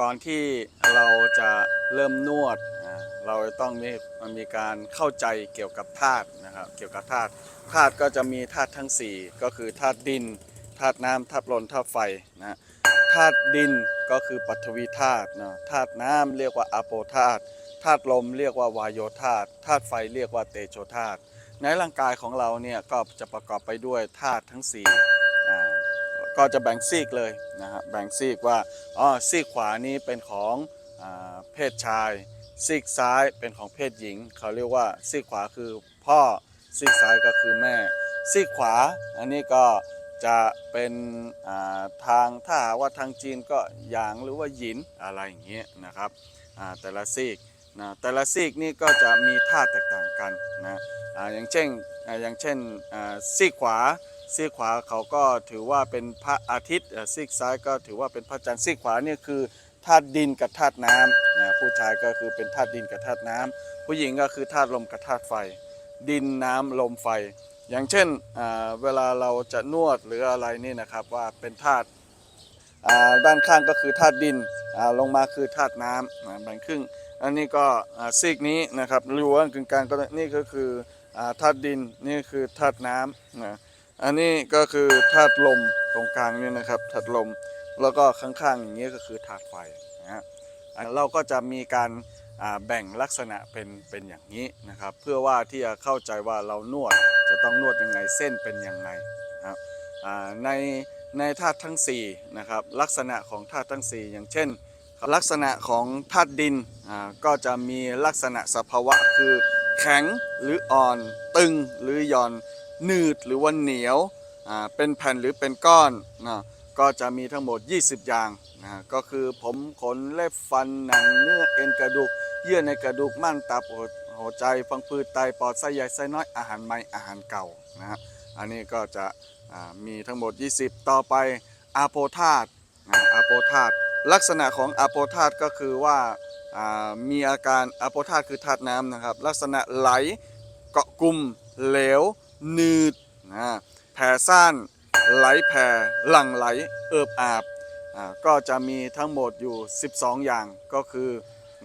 ก่อนที่เราจะเริ่มนวดอ่าเราต้องมีมีการเข้าใจเกี่ยวกับธาตุนะครับเกี่ยวกับธาตุธาตุก็จะมีธาตุทั้ง 4 ก็คือธาตุดินธาตุน้ำธาตุลมธาตุไฟนะธาตุดินก็คือปฐวีธาตุนะธาตุน้ำเรียกว่าอโปธาตุธาตุลมเรียกว่าวายโยธาตุธาตุไฟเรียกว่าเตโชธาตุในร่างกายของเราเนี่ยก็จะประกอบไปด้วยธาตุทั้ง4อ่ ก็จะแบ่งซีกเลยนะฮะแบ่งซีกว่าอ๋อซีกขวานี้เป็นของอเพศชาย ซีกซ้ายเป็นของเพศหญิง เขาเรียกว่าซีกขวาคือพ่อซีกซ้ายก็คือแม่ ซีกขวาอันนี้ก็จะเป็นาทางถ้าว่าทางจีนก็หยางหรือว่าหยินอะไรอย่างเงี้ยนะครับแต่ละซีกนะแต่ละซีกนี่ก็จะมีธาแตกต่างกันนะออย่างเช่นอย่างเช่นซีกขวา ซีกขวาเขาก็ถือว่าเป็นพระอาทิตย์ซีกซ้ายก็ถือว่าเป็นพระจันทร์ซีกขวาเนี่ยคือธาตุดินกับธาตุน้ำนะผู้ชายก็คือเป็นธาตุดินกับธาตุน้ำผู้หญิงก็คือธาตุลมกับธาตุไฟ ดินน้ำลมไฟ อย่างเช่นเวลาเราจะนวดหรืออะไรนี่นะครับว่าเป็นธาตุด้านข้างก็คือธาตุดินลงมาคือธาตุน้ำแบ่งครึ่งอันนี้ก็ซีกนี้นะครับรือว่ากึ่งกลางก็นี่ก็คือธาตุดินนี่คือธาตุน้ำนะ อันนี้ก็คือธาตุลมตรงกลางนี่นะครับธาตุลมแล้วก็ข้างๆอย่างนี้ก็คือธาตุไฟนะฮะเราก็จะมีการแบ่งลักษณะเป็นเป็นอย่างนี้นะครับ เพื่อว่าที่จะเข้าใจว่าเรานวดจะต้องนวดยังไงเส้นเป็นยังไงนะครับในในธาตุทั้ง4นะครับลักษณะของธาตุทั้ง 4 อย่างเช่น ลักษณะของธาตุดินก็จะมีลักษณะสภาวะคือแข็งหรืออ่อนตึงหรือหย่อน หนืดหรือว่าเหนียวเป็นแผ่นหรือเป็นก้อนนะก็จะมีทั้งหมด 20 อย่างนะก็คือผมขนเล็บฟันหนังเนื้อเอ็นกระดูก เยื่อในกระดูกม้านตับหัวใจฟังผืดไตปอดไส้ใหญ่ไส้น้อยอาหารใหม่อาหารเก่านะฮะอันนี้ก็จะมีทั้งหมด 20 ต่อไปอาโปธาตนะอาโปธาตลักษณะของอาโปธาตก็คือว่าอ่ามีอาการอาโปธาตคือธาตุน้ำนะครับ ลักษณะไหลเกาะกลุ่มเหลว หนืดนะแผ่ซ่านไหลแผ่หลั่งไหลเอิบอาบก็จะมีทั้งหมดอยู่ 12 อย่างก็คือ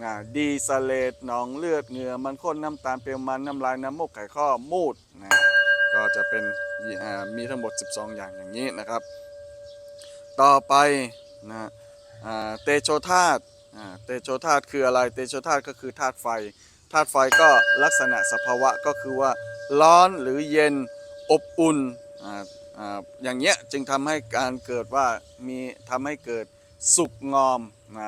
นะดีสเลตหนองเลือดเหงื่อมันข้นน้ำตาลเปรี้ยวมันน้ำลายน้ำมูกไข่ข้อมูดนะก็จะเป็นมีทั้งหมด 12 อย่างอย่างนี้นะครับ ต่อไปนะเตโชธาตุเตโชธาตุคืออะไร เตโชธาตุก็คือธาตุไฟ ธาตุไฟก็ลักษณะสภาวะก็คือว่าร้อนหรือเย็นอบอุ่นอย่างเงี้ยจึงทำให้การเกิดว่ามีทำให้เกิดสุกงอม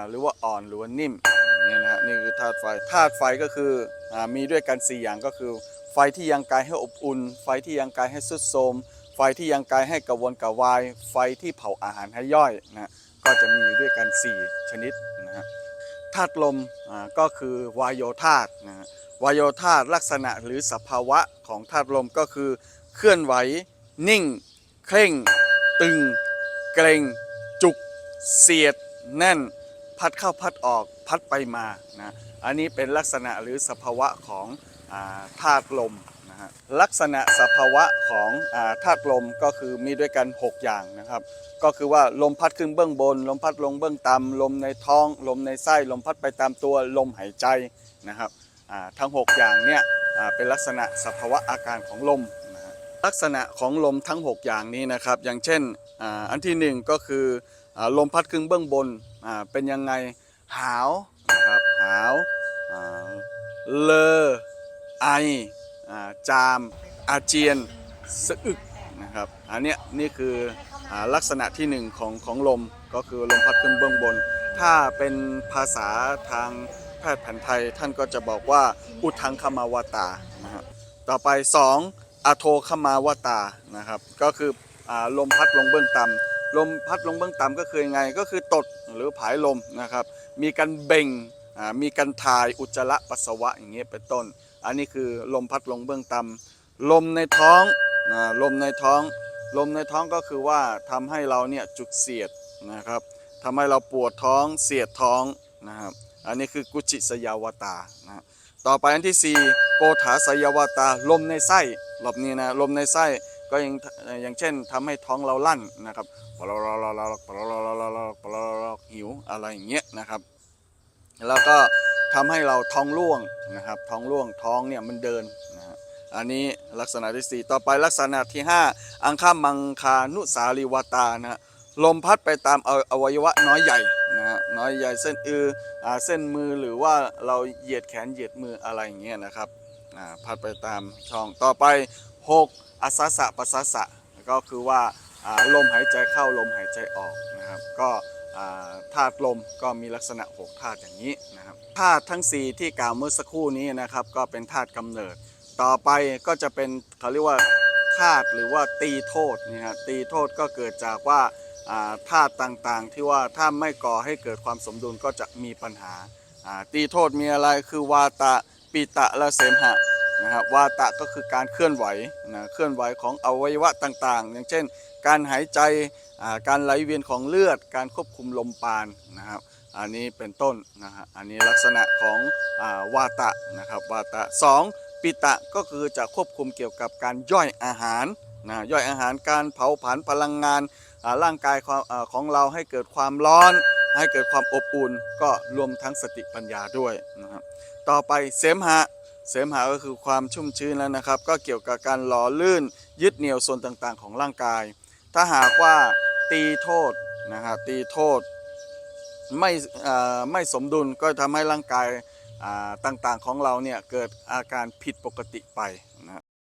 หรือว่าอ่อนหรือว่านิ่มอย่างเงี้ยนะฮะนี่คือธาตุไฟธาตุไฟก็คืออมีด้วยกัน 4 อย่างก็คือ ไฟที่ยังกายให้อบอุ่น ไฟที่ยังกายให้สุดโทมไฟที่ยังกายให้กระวนกระวาย ไฟที่เผาอาหารให้ย่อยนะก็จะมีอยู่ด้วยกัน 4 ชนิดนะฮะ ธาตุลมอ่าก็คือวายโยธาตุนะวายโยธาตุลักษณะหรือสภาวะของธาตุลมก็คือ เคลื่อนไหว นิ่ง เคร่ง ตึง เกรงจุก เสียด แน่น พัดเข้าพัดออกพัดไปมานะอันนี้เป็นลักษณะหรือสภาวะของอาธาตุลม ลักษณะสภาวะของธาตุลมก็คือมีด้วยกัน 6 อย่างนะครับ ก็คือว่าลมพัดขึ้นเบื้องบน ลมพัดลงเบื้องต่ำลมในท้อง ลมในไส้ ลมพัดไปตามตัวลมหายใจนะครับทั้ง 6 อย่างเนี่ยเป็นลักษณะสภาวะอาการของลมนะลักษณะของลมทั้ง 6 อย่างนี้นะครับ อย่างเช่นอ,อันที่หนึ่งก็คืออลมพัดขึ้นเบื้องบนเป็นยังไงหาวนะครับหาวอ่าเลอไอ จามอาเจียนสะอึกนะครับอันนี้นี่คืออลักษณะที่หนึ่งของของลมก็คือลมพัดขึ้นเบื้องบน ถ้าเป็นภาษาทางแพทย์แผนไทยท่านก็จะบอกว่าอุทังคมาวตานะครับต่อไป 2อโทคมาวตานะครับก็คืออลมพัดลงเบื้องต่ำลมพัดลงเบื้องต่ำก็คือยังไงก็คือตดหรือผายลมนะครับมีการเบ่ง มีการถ่ายอุจจาระปัสสาวะอย่างเงี้ยเป็นต้น อันนี้คือลมพัดลงเบื้องต่ำลมในท้องนะลมในท้อง ลมในท้องก็คือว่าทำให้เราเนี่ยจุกเสียดนะครับทำให้เราปวดท้องเสียดท้องนะครับ อันนี้คือกุจิสยาวตานะต่อไปอันที่4โกถาสยาวตาลมในไส้รอบนี้นะลมในไส้ก็ยังอย่างเช่นทำให้ท้องเราลั่นนะครับปลอลอลอลอปลอลอลอลอปลอลอหิวอะไรอย่างเงี้ยนะครับ แล้วก็ทำให้เราท้องร่วงนะครับ ท้องร่วงท้องเนี่ยมันเดินนะฮะอันนี้ลักษณะที่ 4 ต่อไปลักษณะที่ 5 อังคามังคานุสาลีวตานะฮะลมพัดไปตามออวัยวะน้อยใหญ่นะฮะน้อยใหญ่เส้นอืออเส้นมือหรือว่าเราเหยียดแขนเหยียดมืออะไรอย่างเงี้ยนะครับอ่าพัดไปตามช่องต่อไป 6อัสสะสะปัสสะก็คือว่าอ่าลมหายใจเข้าลมหายใจออกนะครับ ก็ ธาตุลมก็มีลักษณะ 6 ธาตุอย่างนี้นะครับธาตุทั้ง 4 ที่กล่าวเมื่อสักครู่นี้นะครับก็เป็นธาตุกำเนิด ต่อไปก็จะเป็นเขาเรียกว่าธาตุหรือว่าตีโทษนี่ฮะตีโทษก็เกิดจากว่าธาตุต่างๆ ที่ว่าถ้าไม่ก่อให้เกิดความสมดุลก็จะมีปัญหาอ่าตีโทษมีอะไรคือวาตะปิตะและเสมหะ นะครับวาตะก็คือการเคลื่อนไหวนะเคลื่อนไหวของอวัยวะต่างๆ อย่างเช่น การหายใจการไหลเวียนของเลือด การควบคุมลมปราณนะครับ อันนี้เป็นต้นนะฮะอันนี้ลักษณะของอวาตะนะครับวาตะสองปิตะก็คือจะควบคุมเกี่ยวกับการย่อยอาหารนะย่อยอาหารการเผาผลาญพลังงานร่างกายของอ่าของเราให้เกิดความร้อน ให้เกิดความอบอุ่น ก็รวมทั้งสติปัญญาด้วยนะครับต่อไปเสมหะ เสมหะก็คือความชุ่มชื้นแล้วนะครับ ก็เกี่ยวกับการหล่อลื่นยึดเหนี่ยวส่วนต่างๆ ของร่างกาย ถ้าหากว่าตีโทษนะครับตีโทษไม่ไม่สมดุลก็ทำให้ร่างกายต่างๆของเราเนี่ยเกิดอาการผิดปกติไป